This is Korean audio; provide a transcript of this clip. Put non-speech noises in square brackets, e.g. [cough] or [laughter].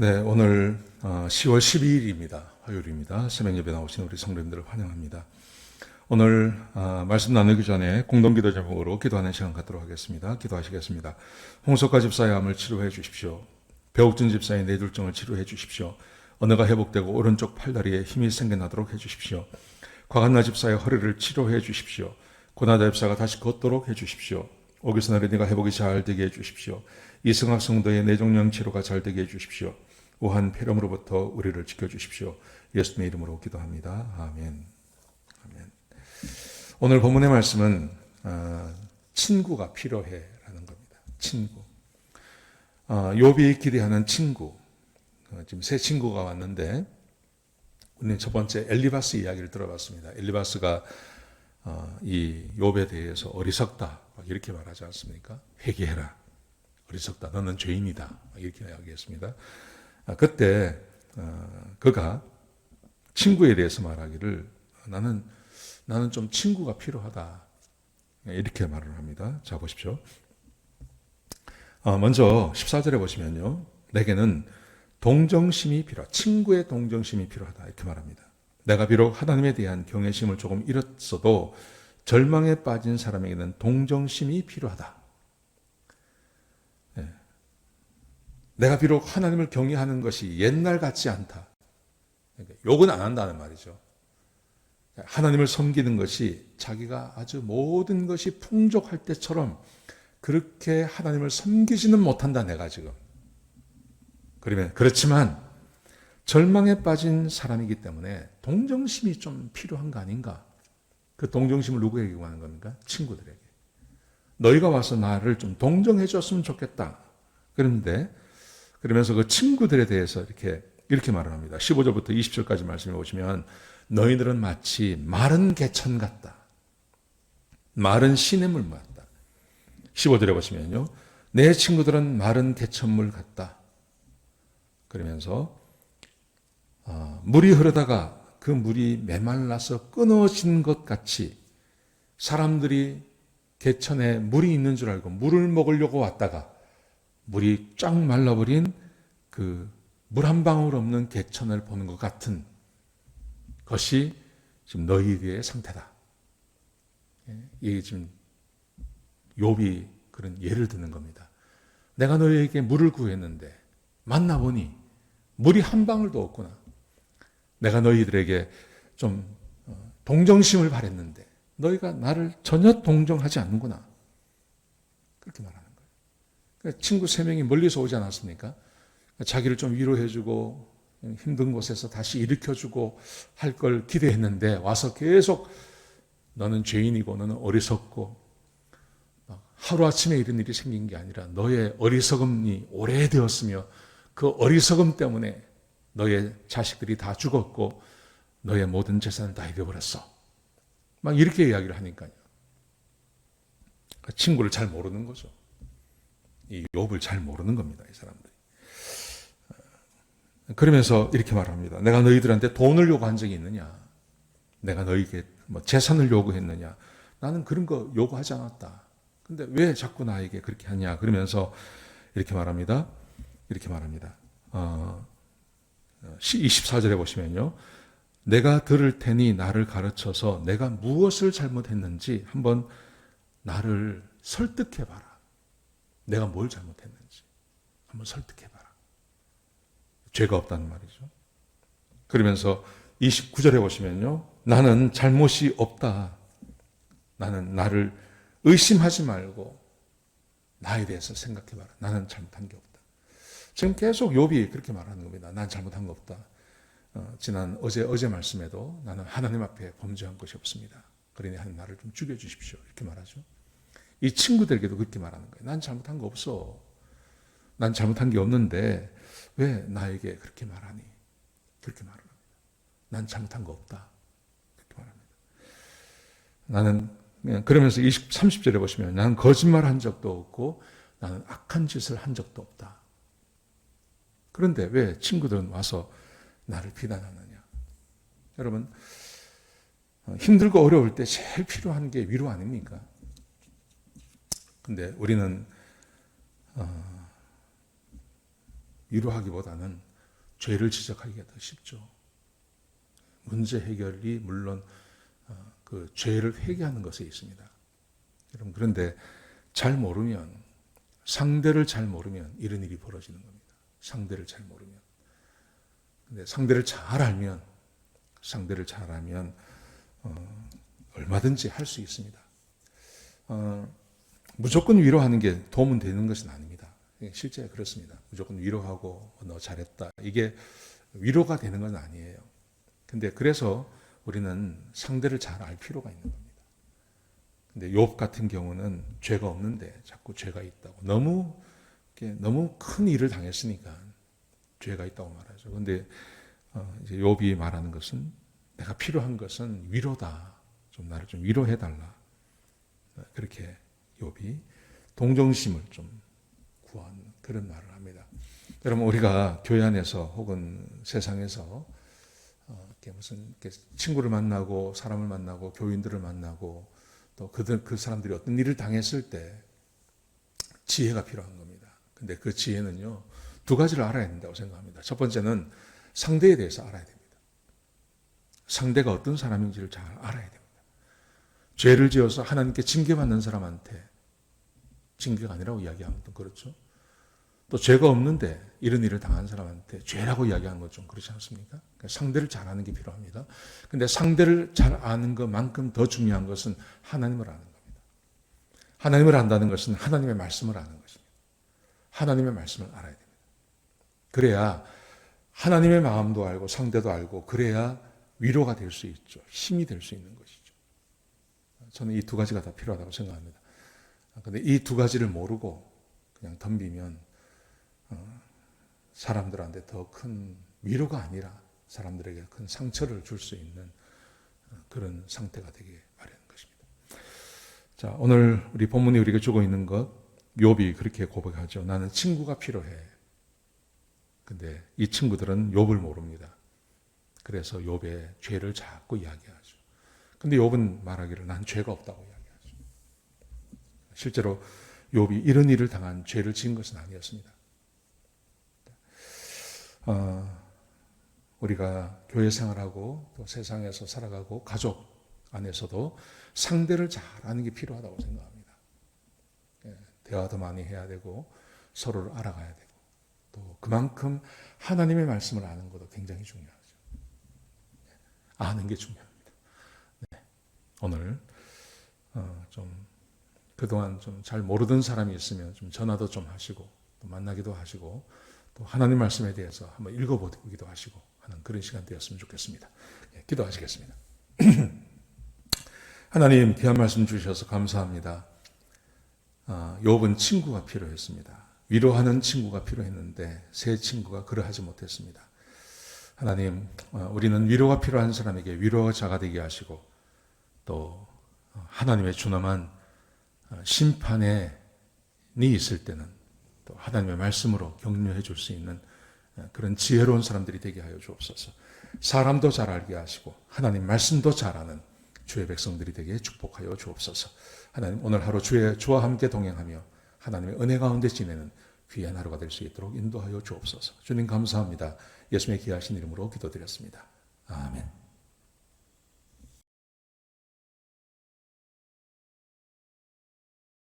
네, 오늘 10월 12일입니다. 화요일입니다. 새벽예배 나오신 우리 성도님들을 환영합니다. 오늘 아, 말씀 나누기 전에 공동기도 제목으로 기도하는 시간 갖도록 하겠습니다. 기도하시겠습니다. 홍석가 집사의 암을 치료해 주십시오. 배옥준 집사의 뇌졸중을 치료해 주십시오. 언어가 회복되고 오른쪽 팔다리에 힘이 생겨나도록 해 주십시오. 과간나 집사의 허리를 치료해 주십시오. 고나다 집사가 다시 걷도록 해 주십시오. 오기선 어린이가 회복이 잘 되게 해 주십시오. 이승학 성도의 뇌종양 치료가 잘 되게 해 주십시오. 우한 폐렴으로부터 우리를 지켜주십시오. 예수님의 이름으로 기도합니다. 아멘. 아멘. 오늘 본문의 말씀은 어, 친구가 필요해라는 겁니다. 친구. 어, 욥이 기대하는 친구. 어, 지금 새 친구가 왔는데 우리는 첫 번째 엘리바스 이야기를 들어봤습니다. 엘리바스가 어, 이 욥에 대해서 어리석다 이렇게 말하지 않습니까? 회개해라. 어리석다. 너는 죄인이다. 이렇게 이야기했습니다. 아, 그때 어, 그가 친구에 대해서 말하기를 나는 나는 좀 친구가 필요하다 이렇게 말을 합니다. 자 보십시오. 어, 먼저 14절에 보시면요. 내게는 동정심이 필요, 친구의 동정심이 필요하다 이렇게 말합니다. 내가 비록 하나님에 대한 경외심을 조금 잃었어도 절망에 빠진 사람에게는 동정심이 필요하다. 내가 비록 하나님을 경외하는 것이 옛날 같지 않다. 그러니까 욕은 안 한다는 말이죠. 하나님을 섬기는 것이 자기가 아주 모든 것이 풍족할 때처럼 그렇게 하나님을 섬기지는 못한다, 내가 지금. 그러면, 그렇지만, 절망에 빠진 사람이기 때문에 동정심이 좀 필요한 거 아닌가? 그 동정심을 누구에게 구하는 겁니까? 친구들에게. 너희가 와서 나를 좀 동정해 줬으면 좋겠다. 그런데 그러면서 그 친구들에 대해서 이렇게 이렇게 말을 합니다. 15절부터 20절까지 말씀해 보시면 너희들은 마치 마른 개천 같다. 마른 시냇물 같다. 15절에 보시면요. 내 친구들은 마른 개천물 같다. 그러면서 어, 물이 흐르다가 그 물이 메말라서 끊어진 것 같이 사람들이 개천에 물이 있는 줄 알고 물을 먹으려고 왔다가 물이 쫙 말라버린 그 물 한 방울 없는 개천을 보는 것 같은 것이 지금 너희의 상태다. 예, 이게 지금 욥이 그런 예를 드는 겁니다. 내가 너희에게 물을 구했는데 만나보니 물이 한 방울도 없구나. 내가 너희들에게 좀 어, 동정심을 바랬는데 너희가 나를 전혀 동정하지 않는구나. 그렇게 말합니다. 그러니까 친구 세 명이 멀리서 오지 않았습니까? 자기를 좀 위로해주고 힘든 곳에서 다시 일으켜주고 할 걸 기대했는데 와서 계속 너는 죄인이고 너는 어리석고 하루아침에 이런 일이 생긴 게 아니라 너의 어리석음이 오래되었으며 그 어리석음 때문에 너의 자식들이 다 죽었고 너의 모든 재산을 다 잃어버렸어. 막 이렇게 이야기를 하니까요. 친구를 잘 모르는 거죠. 이 욥을 잘 모르는 겁니다. 이 사람들이. 그러면서 이렇게 말합니다. 내가 너희들한테 돈을 요구한 적이 있느냐? 내가 너희에게 뭐 재산을 요구했느냐? 나는 그런 거 요구하지 않았다. 근데 왜 자꾸 나에게 그렇게 하냐? 그러면서 이렇게 말합니다. 이렇게 말합니다. 어, 24절에 보시면요. 내가 들을 테니 나를 가르쳐서 내가 무엇을 잘못했는지 한번 나를 설득해 봐라. 내가 뭘 잘못했는지 한번 설득해봐라. 죄가 없다는 말이죠. 그러면서 29절에 보시면요. 나는 잘못이 없다. 나는 나를 의심하지 말고 나에 대해서 생각해봐라. 나는 잘못한 게 없다. 지금 계속 욥이 그렇게 말하는 겁니다. 난 잘못한 거 없다. 어, 지난 어제 어제 말씀에도 나는 하나님 앞에 범죄한 것이 없습니다. 그러니 하나님 나를 좀 죽여주십시오. 이렇게 말하죠. 이 친구들에게도 그렇게 말하는 거예요. 난 잘못한 거 없어. 난 잘못한 게 없는데 왜 나에게 그렇게 말하니? 그렇게 말을 합니다. 난 잘못한 거 없다. 그렇게 말합니다. 나는 그러면서 20, 30절에 보시면 나는 거짓말 한 적도 없고 나는 악한 짓을 한 적도 없다. 그런데 왜 친구들은 와서 나를 비난하느냐? 여러분 어, 힘들고 어려울 때 제일 필요한 게 위로 아닙니까? 근데 우리는 어, 위로하기보다는 죄를 지적하기가 더 쉽죠. 문제 해결이 물론 어, 그 죄를 회개하는 것에 있습니다. 여러분 그런데 잘 모르면 상대를 잘 모르면 이런 일이 벌어지는 겁니다. 상대를 잘 모르면. 근데 상대를 잘 알면 상대를 잘 알면 어, 얼마든지 할 수 있습니다. 어, 무조건 위로하는 게 도움은 되는 것은 아닙니다. 예, 실제 그렇습니다. 무조건 위로하고 어, 너 잘했다. 이게 위로가 되는 건 아니에요. 근데 그래서 우리는 상대를 잘 알 필요가 있는 겁니다. 근데 욥 같은 경우는 죄가 없는데 자꾸 죄가 있다고 너무 너무 큰 일을 당했으니까 죄가 있다고 말하죠. 근데 어, 욥이 말하는 것은 내가 필요한 것은 위로다. 좀 나를 좀 위로해 달라. 어, 그렇게 욥이 동정심을 좀 구한 그런 말을 합니다. 여러분 우리가 교회 안에서 혹은 세상에서 어, 이렇게 무슨 이렇게 친구를 만나고 사람을 만나고 교인들을 만나고 또 그들 그 사람들이 어떤 일을 당했을 때 지혜가 필요한 겁니다. 근데 그 지혜는요 두 가지를 알아야 된다고 생각합니다. 첫 번째는 상대에 대해서 알아야 됩니다. 상대가 어떤 사람인지를 잘 알아야 됩니다. 죄를 지어서 하나님께 징계받는 사람한테 징계가 아니라고 이야기하면 또 그렇죠. 또 죄가 없는데 이런 일을 당한 사람한테 죄라고 이야기하는 것좀 그렇지 않습니까? 그러니까 상대를 잘 아는 게 필요합니다. 근데 상대를 잘 아는 것만큼 더 중요한 것은 하나님을 아는 겁니다. 하나님을 안다는 것은 하나님의 말씀을 아는 것입니다. 하나님의 말씀을 알아야 됩니다. 그래야 하나님의 마음도 알고 상대도 알고 그래야 위로가 될 수 있죠. 힘이 될 수 있는 것이죠. 저는 이 두 가지가 다 필요하다고 생각합니다. 근데 이 두 가지를 모르고 그냥 덤비면 어, 사람들한테 더 큰 위로가 아니라 사람들에게 큰 상처를 줄 수 있는 어, 그런 상태가 되기 마련인 것입니다. 자, 오늘 우리 본문이 우리가 주고 있는 것, 욥이 그렇게 고백하죠. 나는 친구가 필요해. 근데 이 친구들은 욥을 모릅니다. 그래서 욥의 죄를 자꾸 이야기하죠. 근데 욥은 말하기를 난 죄가 없다고 이야기하죠. 실제로 욥이 이런 일을 당한 죄를 지은 것은 아니었습니다. 어, 우리가 교회 생활하고 또 세상에서 살아가고 가족 안에서도 상대를 잘 아는 게 필요하다고 생각합니다. 예, 대화도 많이 해야 되고 서로를 알아가야 되고 또 그만큼 하나님의 말씀을 아는 것도 굉장히 중요하죠. 예, 아는 게. 네, 오늘 어, 좀 그동안 좀 잘 모르던 사람이 있으면 좀 전화도 좀 하시고 또 만나기도 하시고 또 하나님 말씀에 대해서 한번 읽어보기도 하시고 하는 그런 시간 되었으면 좋겠습니다. 예, 기도하시겠습니다. [clears throat] 하나님 귀한 말씀 주셔서 감사합니다. 아, 욥은 친구가 필요했습니다. 위로하는 친구가 필요했는데 새 친구가 그러하지 못했습니다. 하나님, 어, 우리는 위로가 필요한 사람에게 위로자가 되게 하시고 또 하나님의 준엄한 어, 심판에 니 있을 때는 또 하나님의 말씀으로 격려해 줄 수 있는 어, 그런 지혜로운 사람들이 되게 하여 주옵소서. 사람도 잘 알게 하시고 하나님 말씀도 잘 아는 주의 백성들이 되게 축복하여 주옵소서. 하나님 오늘 하루 주의 주와 함께 동행하며 하나님의 은혜 가운데 지내는 귀한 하루가 될 수 있도록 인도하여 주옵소서. 주님 감사합니다. 예수님의 귀하신 이름으로 기도드렸습니다. 아멘.